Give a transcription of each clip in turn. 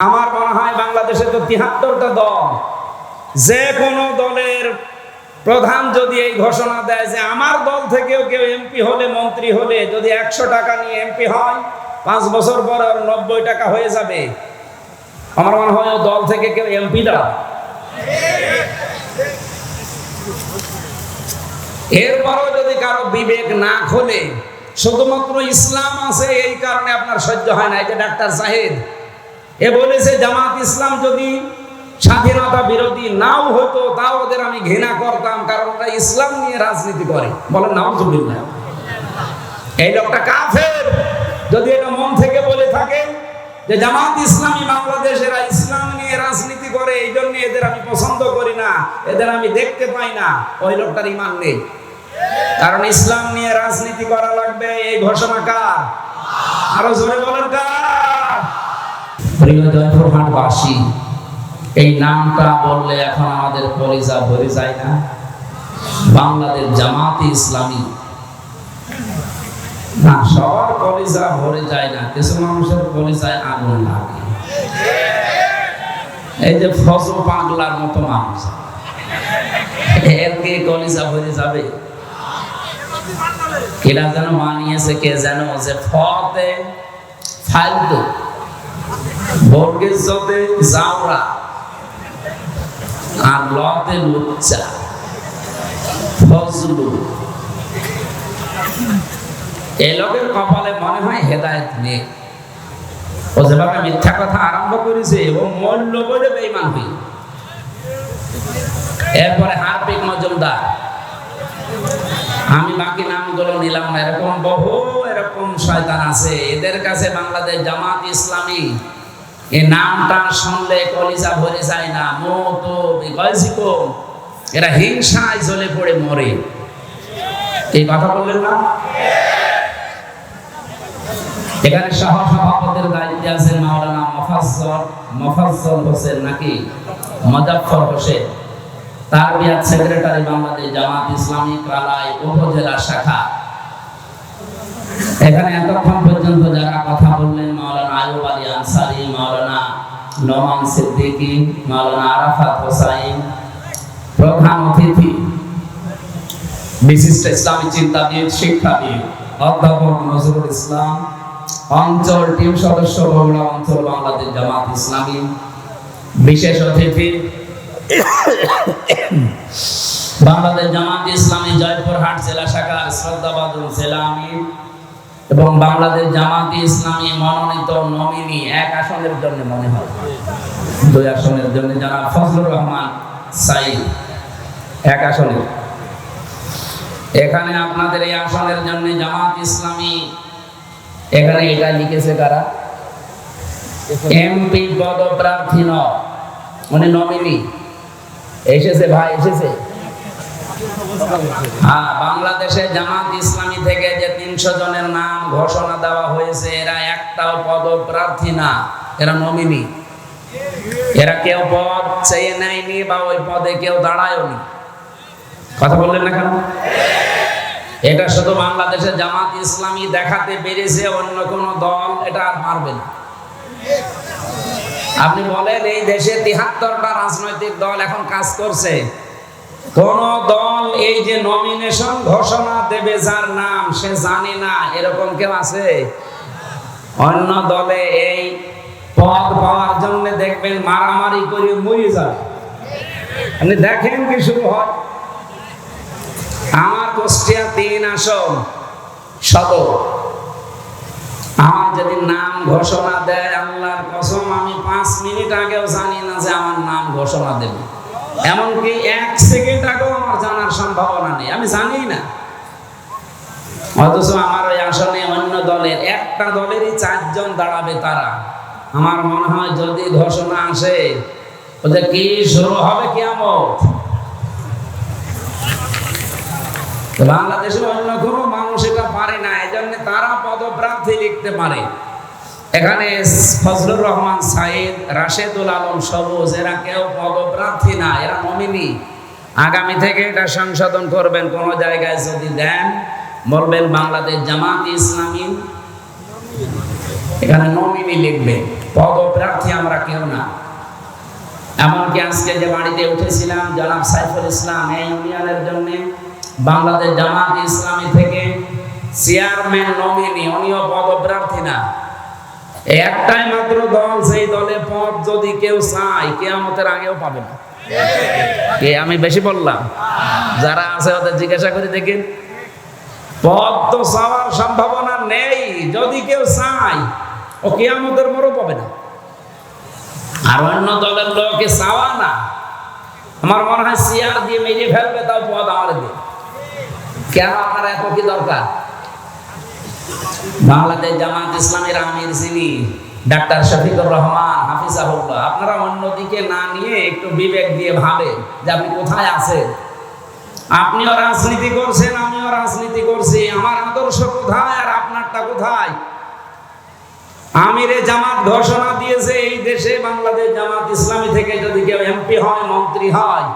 আমার মনে হয় বাংলাদেশে তো তিহাত্তরটা দল। যে কোনো দলের প্রধান যদি এই ঘোষণা দেয় যে আমার দল থেকেও কেউ এমপি হলে, মন্ত্রী হলে, যদি একশো টাকা নিয়ে এমপি হয়, পাঁচ বছর পর আর নব্বই টাকা হয়ে যাবে। আমার মনে হয় দল থেকে কেউ এমপি দাঁড়ায় এরপরও যদি কারও বিবেক না খোলে, শুধুমাত্র ইসলাম আছে এই কারণে আপনার সহ্য হয় না। এই যে ডাক্তার সাহেব এ বলেছে, জামাত ইসলাম যদি স্বাধীনতা বিরোধী নাও হতো, তাও ওদের আমি ঘৃণা করতাম, কারণ ওরা ইসলাম নিয়ে রাজনীতি করে। বলেন, নাউজুবিল্লাহ। এই লোকটা কাফের। যদি এটা মন থেকে বলে থাকে যে জামাত ইসলামী বাংলাদেশেরা ইসলাম নিয়ে রাজনীতি করে, এই জন্য এদের আমি পছন্দ করি না, এদের আমি দেখতে পাই না, ওই লোকটার ইমান নেই। কারণ ইসলাম নিয়ে রাজনীতি করা লাগবে, এই ঘোষণা কার? আরও জোরে বলেন কার? প্রিয় এই নামটা বললে এখন আমাদের পরিচা ভরে যায় না। বাংলাদেশ জামাতে ইসলামী। না, সবার কলিজা ভরে যায় না, কিছু মানুষের কলিজায় আগুন লাগে। এই যে ফজল পাগলার মতো মানুষ। এর কে কলিজা ভরে যাবে? কেরা যেন মানিয়েছে, কে যেন যে ফতে ফালতু। বর্গের যতে জাওরা আর লতে লুচ্চা। ফজলু। লোকের কপালে মনে হয় নেই। ও যেভাবে মিথ্যা কথা আরম্ভ করেছে এবং মূল্য বলে বেইমান হই। এরপরে হারপিক মজুমদার। আমি বাকি নামগুলো নিলাম এরকম বহু এরকম শয়তান আছে। এদের কাছে বাংলাদেশ জামাত ইসলামী এই নামটা শুনলে কলিজা ভরে যায় না, মতো এরা হিংসায় জ্বলে পড়ে, মরে। এই কথা বললেন না? এখানে দায়িত্বে মাওলানা মফাজ্জল মফাজ্জল হোসেন নাকি? মজাফর হোসেন। তার বিয়াদ সেক্রেটারি বাংলাদেশ জামাত ইসলামী কালাই উপজেলা শাখা। এখানে এতক্ষণ পর্যন্ত যারা কথা বললেন নোমান সিদ্দিকী, মাওলানা আরাফাত হোসাইন, প্রধান অতিথি, বিশিষ্ট ইসলামী চিন্তাবিদ, শিক্ষাবিদ, অধ্যাপক নজরুল ইসলাম, অঞ্চল টিম সদস্য, বগুড়া অঞ্চল বাংলাদেশ জামাত ইসলামী, বিশেষ অতিথি, বাংলাদেশ জামাত ইসলামী, জয়পুরহাট জেলা শাখার শ্রদ্ধাবাদুল জেলা আমির এবং বাংলাদেশ জামাত ইসলামী মনোনীত নমিনি এক আসনের জন্য মনে হয়। দুই আসনের জন্য যারা ফজলুর রহমান সাইদ, এক আসনের। এখানে আপনাদের এই আসনের জন্য জামাত ইসলামী, এখানে এটা লিখেছে কারা? এমপি পদপ্রার্থী ন মানে নমিনি। এসেছে ভাই, এসেছে? হ্যাঁ বাংলাদেশে জামাত ইসলামী থেকে যে তিনশো জনের নাম ঘোষণা দেওয়া হয়েছে, এরা একটাও পদপ্রার্থী না, এরা নমিনি। এরা কেউ পদ চেয়ে নেয়নি বা ওই পদে কেউ দাঁড়ায়নি। কথা বললেন না কেন? এটা শুধু বাংলাদেশের জামাত ইসলামী দেখাতে পেরেছে, অন্য কোন দল এটা আর পারবে না। আপনি বলেন, এই দেশে তিহাত্তরটা রাজনৈতিক দল এখন কাজ করছে। কোন দল এই যে নমিনেশন ঘোষণা দেবে যার নাম, সে জানে না। এরকম কেউ আছে? অন্য দলে এই পদ পাওয়ার জন্য দেখবেন মারামারি করে মরে যাবে আপনি দেখেন কি শুরু হয়? আমার কুষ্টিয়া তিন আসন, সদর। আমার যদি নাম ঘোষণা দেয়, আল্লাহর কসম, আমি পাঁচ মিনিট আগেও জানি না যে আমার নাম ঘোষণা দেবে। এমনকি এক সেকেন্ড আগেও আমার জানার সম্ভাবনা নেই। আমি জানি না। অথচ আমার ওই আসনে অন্য দলের, একটা দলেরই চারজন দাঁড়াবে তারা। আমার মনে হয় যদি ঘোষণা আসে ওদের কি শুরু হবে কেমন বাংলাদেশে অন্য কোনো মানুষ এটা পারে না এই জন্য তারা পদপ্রার্থী লিখতে পারে। এখানে ফজলুর রহমান সাইদ, রাশেদুল আলম সবুজ, এরা কেউ পদপ্রার্থী না, এরা নমিনি আগামী থেকে এটা সংশোধন করবেন, কোন জায়গায় যদি দেন, বলবেন বাংলাদেশ জামাত ইসলামী। এখানে নমিনি লিখবে পদপ্রার্থী আমরা কেউ না। এমনকি আজকে যে বাড়িতে উঠেছিলাম, জনাব সাইফুল ইসলাম, এই ইউনিয়নের জন্য বাংলাদেশ জামাত ইসলামী থেকে চেয়ারম্যান নমিনি উনিও পদপ্রার্থী না। একটাই মাত্র দল, সেই দলে পদ যদি কেউ চায়, কেয়ামতের আগেও পাবে না। কে? আমি বেশি বললাম। যারা আছে ওদের জিজ্ঞাসা করে দেখেন। পদ তো চাওয়ার সম্ভাবনা নেই, যদি কেউ চায়, ও কেয়ামতের মরও পাবে না। আর অন্য দলের লোকে চাওয়া না। আমার মনে হয় চেয়ার দিয়ে মেরে ফেলবে, তাও পদ আমার দিয়ে। কেন? আপনার এত কি দরকার? বাংলাদেশ জামাত ইসলামের আমির যিনি, ডাক্তার শফিকুর রহমান, হাফিজাহুল্লাহ। আপনারা অন্যদিকে না নিয়ে একটু বিবেক দিয়ে ভাবে যে আপনি কোথায় আছেন। আপনিও রাজনীতি করছেন, আমিও রাজনীতি করছি। আমার আদর্শ কোথায় আর আপনারটা কোথায়? আমিরে জামাত ঘোষণা দিয়েছে, এই দেশে বাংলাদেশ জামাত ইসলামী থেকে যদি কেউ এমপি হয়, মন্ত্রী হয়,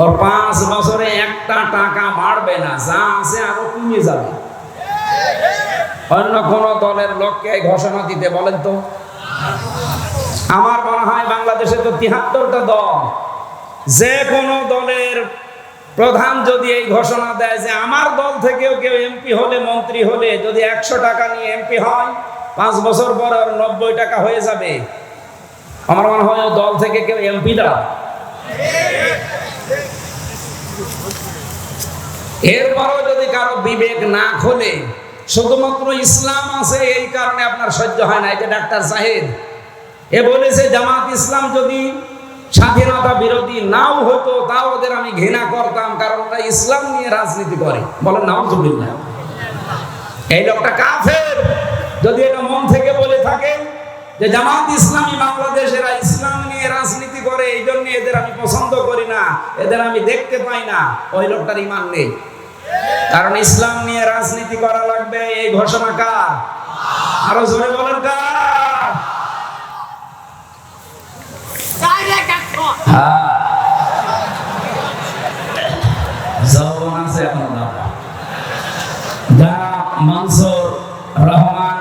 ওর পাঁচ বছরে একটা টাকা বাড়বে না, যা আছে আরও কমে যাবে। অন্য কোন দলের লোককে ঘোষণা দিতে বলেন তো। আমার মনে হয় বাংলাদেশে তো তিহাত্তরটা দল। যে কোনো দলের প্রধান যদি এই ঘোষণা দেয় যে আমার দল থেকেও কেউ এমপি হলে, মন্ত্রী হলে, যদি একশো টাকা নিয়ে এমপি হয়, পাঁচ বছর পর ওর নব্বই টাকা হয়ে যাবে। আমার মনে হয় ও দল থেকে কেউ এমপি দাঁড়ায় এরপরও যদি কারও বিবেক না খোলে শুধুমাত্র ইসলাম আছে, এই কারণে আপনার সহ্য হয় না। এই যে ডাক্তার সাহেব, এ বলেছে, জামাত ইসলাম যদি স্বাধীনতা বিরোধী নাও হতো, তাও ওদের আমি ঘৃণা করতাম, কারণ ওরা ইসলাম নিয়ে রাজনীতি করে। বলেন, নাউজুবিল্লাহ। এই লোকটা কাফের। যদি এটা মন থেকে বলে থাকে যে জামাত ইসলামী বাংলাদেশেরা ইসলাম নিয়ে রাজনীতি করে, এই জন্য এদের আমি পছন্দ করি না, এদের আমি দেখতে পাই না, ওই লোকটার ইমান নেই। কারণ ইসলাম নিয়ে রাজনীতি করা লাগবে এই ঘোষণা কার? আরও জোরে বলেন কার? হ্যাঁ। আছে এখন যারা মনসুর রহমান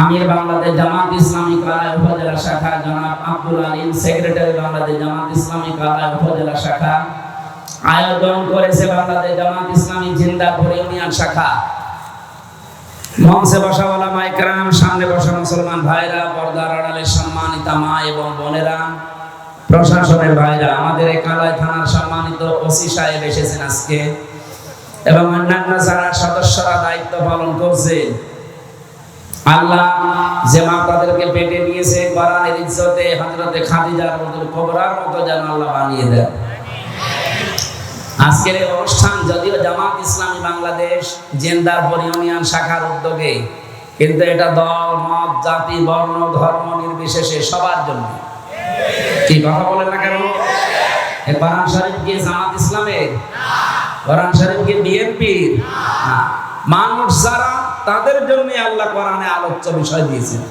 আমির বাংলাদেশ জামাত ইসলামী উপজেলা শাখা জনাব আব্দুল আলিম সেক্রেটারি বাংলাদেশ জামাত ইসলামী কালায় উপজেলা শাখা। আয়োজন করেছে বাংলাদেশ জামাত ইসলামী জিন্দাপুর ইউনিয়ন শাখা। মঞ্চে বসা ওলামা ইকরাম সামনে বসা মুসলমান ভাইরা, পর্দার আড়ালের সম্মানিতা মা এবং বোনেরা, প্রশাসনের ভাইরা, আমাদের এই কালাই থানার সম্মানিত ওসি সাহেব এসেছেন আজকে এবং অন্যান্য যারা সদস্যরা দায়িত্ব পালন করছে, আল্লাহ যে মা তাদেরকে পেটে নিয়েছে, কোরআনের ইজ্জতে হযরতে খাদিজার মতো কবরার মতো যেন আল্লাহ বানিয়ে দেন। আজকের এই অনুষ্ঠান যদিও জামাত ইসলামী বাংলাদেশ জেন্দারপুর ইউনিয়ন শাখার উদ্যোগে, কিন্তু এটা দল, মত, জাতি, বর্ণ, ধর্ম নির্বিশেষে সবার জন্য। কি কথা বলেন না কেন? কোরআন শরীফ কি জামাত ইসলামের? কোরআন শরীফ কি বিএনপির? মানুষ যারা, তাদের জন্য আল্লাহ কোরআনে আলোচ্য বিষয় দিয়েছেন।